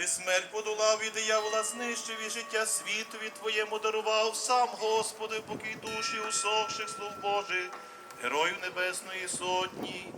Ти смерть подолав і диявола знищив і життя світові Твоєму дарував сам, Господи, покій душі усохших слуг Божих, Героїв Небесної Сотні.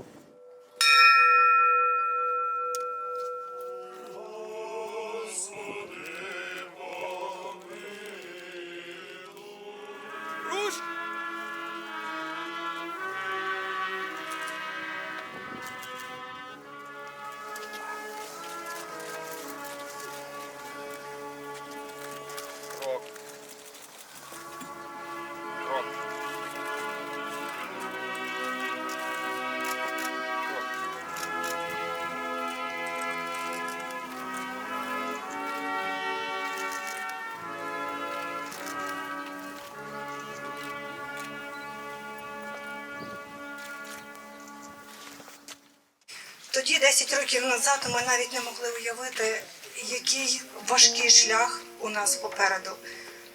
Тоді, 10 років назад, ми навіть не могли уявити, який важкий шлях у нас попереду.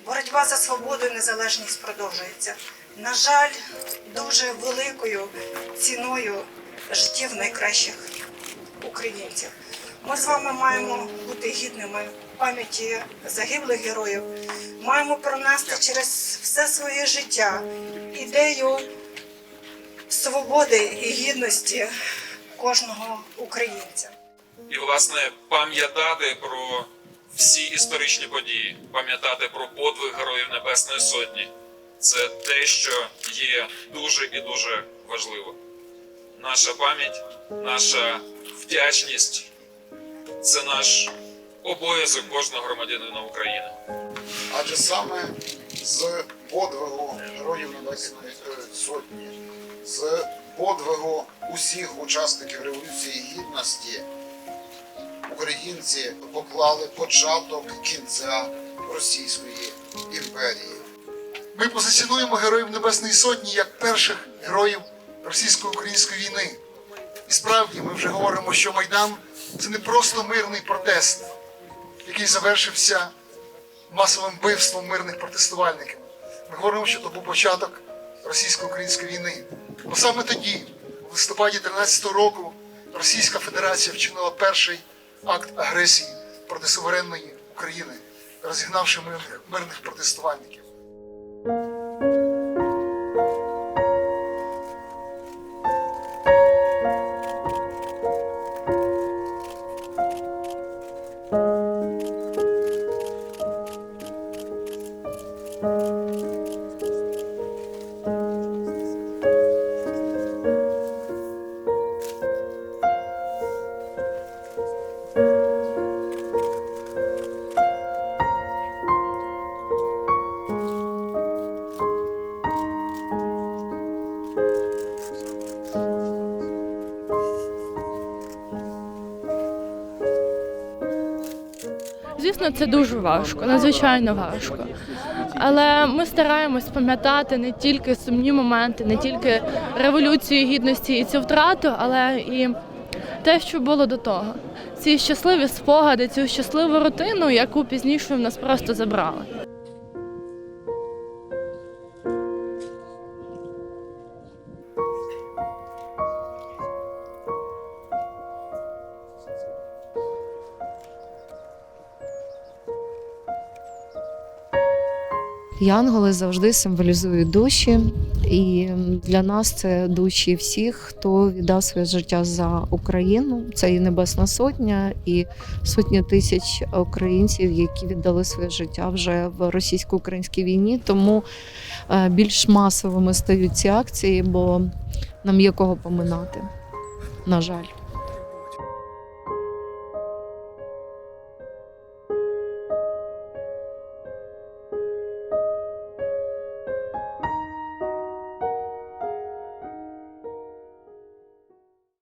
Боротьба за свободу і незалежність продовжується. На жаль, дуже великою ціною життів найкращих українців. Ми з вами маємо бути гідними пам'яті загиблих героїв. Маємо пронести через все своє життя ідею свободи і гідності кожного українця. і власне пам'ятати про всі історичні події, пам'ятати про подвиг героїв Небесної Сотні. Це те, що є дуже і дуже важливо. Наша пам'ять, наша вдячність це наш обов'язок кожного громадянина України. Адже саме з подвигу Героїв Небесної е, Сотні, з подвигу усіх учасників Революції Гідності українці поклали початок кінця Російської імперії. Ми позиціонуємо героїв Небесної Сотні як перших героїв російсько-української війни. І справді ми вже говоримо, що Майдан це не просто мирний протест, який завершився масовим вбивством мирних протестувальників. Ми говоримо, що це був початок російсько-української війни. Бо саме тоді, в листопаді 13-го року, Російська Федерація вчинила перший акт агресії проти суверенної України, розігнавши мирних, мирних протестувальників. Звісно, це дуже важко, надзвичайно важко. Але ми стараємось пам'ятати не тільки сумні моменти, не тільки революцію гідності і цю втрату, але і те, що було до того. Ці щасливі спогади, цю щасливу рутину, яку пізніше в нас просто забрали. Янголи завжди символізують душі, і для нас це душі всіх, хто віддав своє життя за Україну. Це і Небесна Сотня, і сотні тисяч українців, які віддали своє життя вже в російсько-українській війні. Тому е, більш масовими стають ці акції, бо нам є кого поминати. На жаль.